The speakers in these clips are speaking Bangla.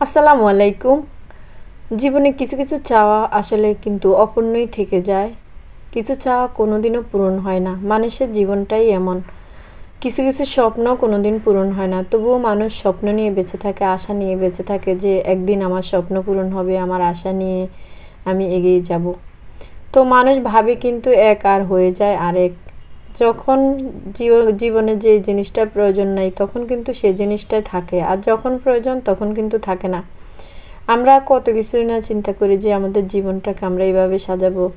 আসসালামু আলাইকুম। জীবনে কিছু কিছু চাওয়া আসলে কিন্তু অপূর্ণই থেকে যায়। কিছু চাওয়া কোনোদিনও পূরণ হয় না। মানুষের জীবনটাই এমন। কিছু কিছু স্বপ্ন কোনোদিন পূরণ হয় না। তবুও মানুষ স্বপ্ন নিয়ে বেঁচে থাকে, আশা নিয়ে বেঁচে থাকে যে একদিন আমার স্বপ্ন পূরণ হবে, আমার আশা নিয়ে আমি এগিয়ে যাব। তো মানুষ ভাবে কিন্তু এক আর হয়ে যায় আরেক। যখন জীবনে যে জিনিসটার প্রয়োজন নাই, তখন কিন্তু সে জিনিসটাই থাকে। আর যখন প্রয়োজন, তখন কিন্তু থাকে না। আমরা কত কিছুই না চিন্তা করি যে আমাদের জীবনটাকে আমরা এইভাবে সাজাবো,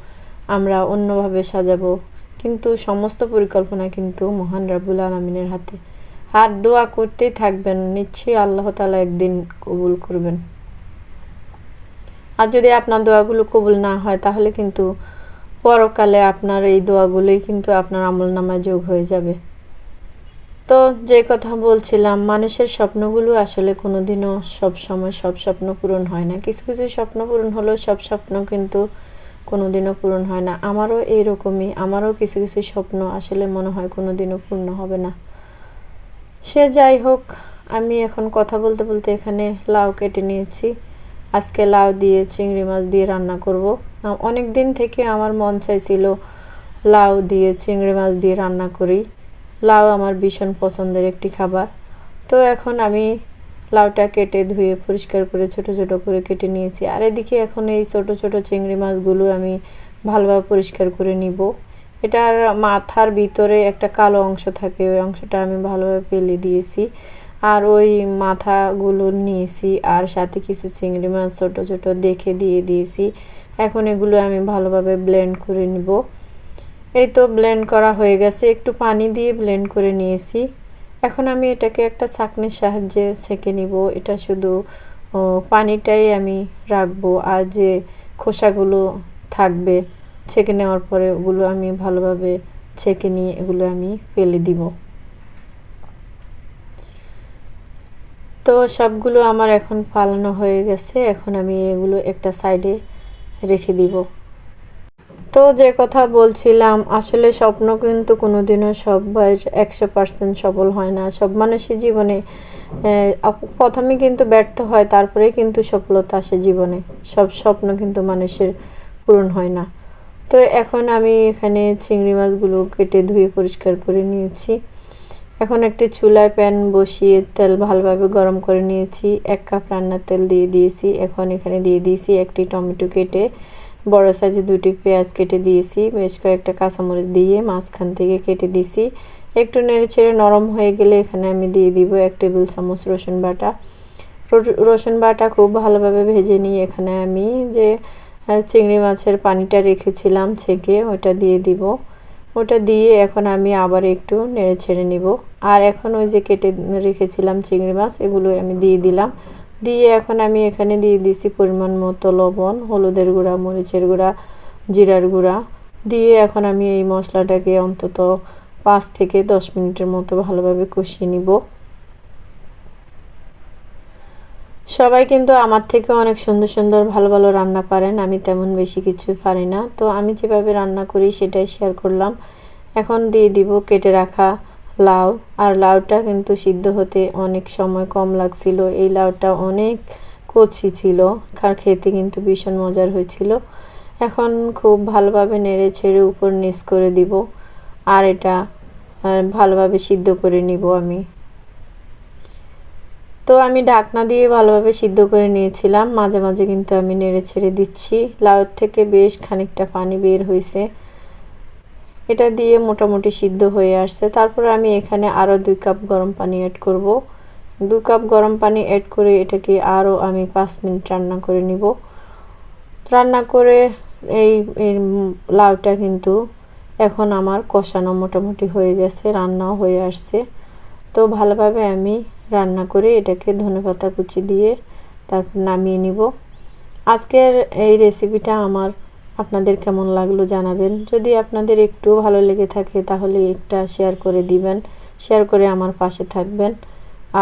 আমরা অন্যভাবে সাজাবো। কিন্তু সমস্ত পরিকল্পনা কিন্তু মহান রাবুল আলমিনের হাতে। আর দোয়া করতেই থাকবেন, নিশ্চয়ই আল্লাহ তালা একদিন কবুল করবেন। আর যদি আপনার দোয়াগুলো কবুল না হয়, তাহলে কিন্তু পরকালে আপনার এই দোয়াগুলোই কিন্তু আপনার আমল নামায় যোগ হয়ে যাবে। তো যে কথা বলছিলাম, মানুষের স্বপ্নগুলো আসলে কোনো দিনও সব সময় সব স্বপ্ন পূরণ হয় না। কিছু কিছু স্বপ্ন পূরণ হলেও সব স্বপ্ন কিন্তু কোনো দিনও পূরণ হয় না। আমারও এইরকমই, আমারও কিছু কিছু স্বপ্ন আসলে মনে হয় কোনো দিনও পূর্ণ হবে না। সে যাই হোক, আমি এখন কথা বলতে বলতে এখানে লাউ কেটে নিয়েছি। আজকে লাউ দিয়ে চিংড়ি মাছ দিয়ে রান্না করব। অনেক দিন থেকে আমার মন চাইছিল লাউ দিয়ে, চিংড়ি মাছ দিয়ে রান্না করি। লাউ আমার ভীষণ পছন্দের একটি খাবার। তো এখন আমি লাউটা কেটে ধুয়ে পরিষ্কার করে ছোট ছোট করে কেটে নিয়েছি। আর এদিকে এখন এই ছোট ছোট চিংড়ি মাছগুলো আমি ভালোভাবে পরিষ্কার করে নিব। এটার মাথার ভিতরে একটা কালো অংশ থাকে, ওই অংশটা আমি ভালোভাবে পেলে দিয়েছি। আর ওই মাথাগুলো নিয়েছি, আর সাথে কিছু চিংড়ি মাছ ছোটো ছোটো দেখে দিয়ে দিয়েছি। এখন এগুলো আমি ভালোভাবে ব্লেন্ড করে নিব। এই তো ব্লেন্ড করা হয়ে গেছে, একটু পানি দিয়ে ব্লেন্ড করে নিয়েছি। এখন আমি এটাকে একটা ছাঁকনির সাহায্যে সেঁকে নিব। এটা শুধু পানিটাই আমি রাখব আর যে খোসাগুলো থাকবে ছেঁকে নেওয়ার পরে ওগুলো আমি ভালোভাবে ছেঁকে নিয়ে এগুলো আমি ফেলে দিব। তো সবগুলো আমার এখন ফালানো হয়ে গেছে। এখন আমি এগুলো একটা সাইডে রেখে দিব। তো যে কথা বলছিলাম, আসলে স্বপ্ন কিন্তু কোনোদিনও সবাই একশো পার্সেন্ট সফল হয় না। সব মানুষের জীবনে প্রথমে কিন্তু ব্যর্থ হয়, তারপরে কিন্তু সফলতা আসে জীবনে। সব স্বপ্ন কিন্তু মানুষের পূরণ হয় না। তো এখন আমি এখানে চিংড়ি মাছগুলো কেটে ধুয়ে পরিষ্কার করে নিয়েছি। এখন একটি চুলায় প্যান বসিয়ে তেল ভালোভাবে গরম করে নিয়েছি। এক কাপ রান্নার তেল দিয়ে দিয়েছি। এখন এখানে দিয়ে দিয়েছি একটি টমেটো কেটে, বড় সাইজে দুটি পেঁয়াজ কেটে দিয়েছি, বেশ কয়েকটা কাঁচামরিচ দিয়ে মাঝখান থেকে কেটে দিয়েছি একটু নেড়ে ছেড়ে নরম হয়ে গেলে এখানে আমি দিয়ে দিব এক টেবিল চামচ রসুন বাটা। রসুন বাটা খুব ভালোভাবে ভেজে নিয়ে এখানে আমি যে চিংড়ি মাছের পানিটা রেখেছিলাম ছেঁকে ওটা দিয়ে দিব। ওটা দিয়ে এখন আমি আবার একটু নেড়ে ছেড়ে নিব। আর এখন ওই যে কেটে রেখেছিলাম চিংড়ি মাছ এগুলো আমি দিয়ে দিলাম। দিয়ে এখন আমি এখানে দিয়ে দিছি পরিমাণ মতো লবণ, হলুদের গুঁড়া, মরিচের গুঁড়া, জিরার গুঁড়া। দিয়ে এখন আমি এই মশলাটাকে অন্তত পাঁচ থেকে দশ মিনিটের মতো ভালোভাবে কষিয়ে নিব। সবাই কিন্তু আমার থেকে অনেক সুন্দর সুন্দর ভালো ভালো রান্না পারেন, আমি তেমন বেশি কিছু পারি না। তো আমি যেভাবে রান্না করি সেটাই শেয়ার করলাম। এখন দিয়ে দিব কেটে রাখা লাউ, আর লাউটা কিন্তু সিদ্ধ হতে অনেক সময় কম লাগছিল। এই লাউটা অনেক কচি ছিল খার খেতে কিন্তু ভীষণ মজার হয়েছিল। এখন খুব ভালোভাবে নেড়ে ছেড়ে উপর নিচ করে দিব, আর এটা ভালোভাবে সিদ্ধ করে নিব আমি। তো আমি ঢাকনা দিয়ে ভালোভাবে সিদ্ধ করে নিয়েছিলাম। মাঝে মাঝে কিন্তু আমি নেড়ে ছেড়ে দিচ্ছি। লাউর থেকে বেশ খানিকটা পানি বের হয়েছে এটা দিয়ে মোটামুটি সিদ্ধ হয়ে আসছে। তারপর আমি এখানে আরও দুই কাপ গরম পানি অ্যাড করব। দু কাপ গরম পানি অ্যাড করে এটাকে আরও আমি পাঁচ মিনিট রান্না করে নিব। রান্না করে এই লাউটা কিন্তু এখন আমার কষানো মোটামুটি হয়ে গেছে, রান্নাও হয়ে আসছে। তো ভালোভাবে আমি রান্না করে এটাকে ধনেপাতা কুচি দিয়ে তারপর নামিয়ে নিব। আজকের এই রেসিপিটা আমার আপনাদের কেমন লাগল জানাবেন। যদি আপনাদের একটু ভালো লেগে থাকে তাহলে একটা শেয়ার করে দিবেন শেয়ার করে আমার পাশে থাকবেন।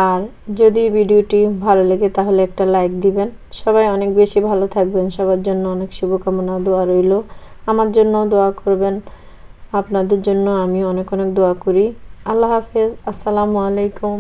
আর যদি ভিডিওটি ভালো লেগে তাহলে একটা লাইক দিবেন। সবাই অনেক বেশি ভালো থাকবেন। সবার জন্য অনেক শুভকামনা, দোয়া রইল। আমার জন্য দোয়া করবেন। আপনাদের জন্য আমি অনেক অনেক দোয়া করি। আল্লাহ হাফেজ। আসসালামু আলাইকুম।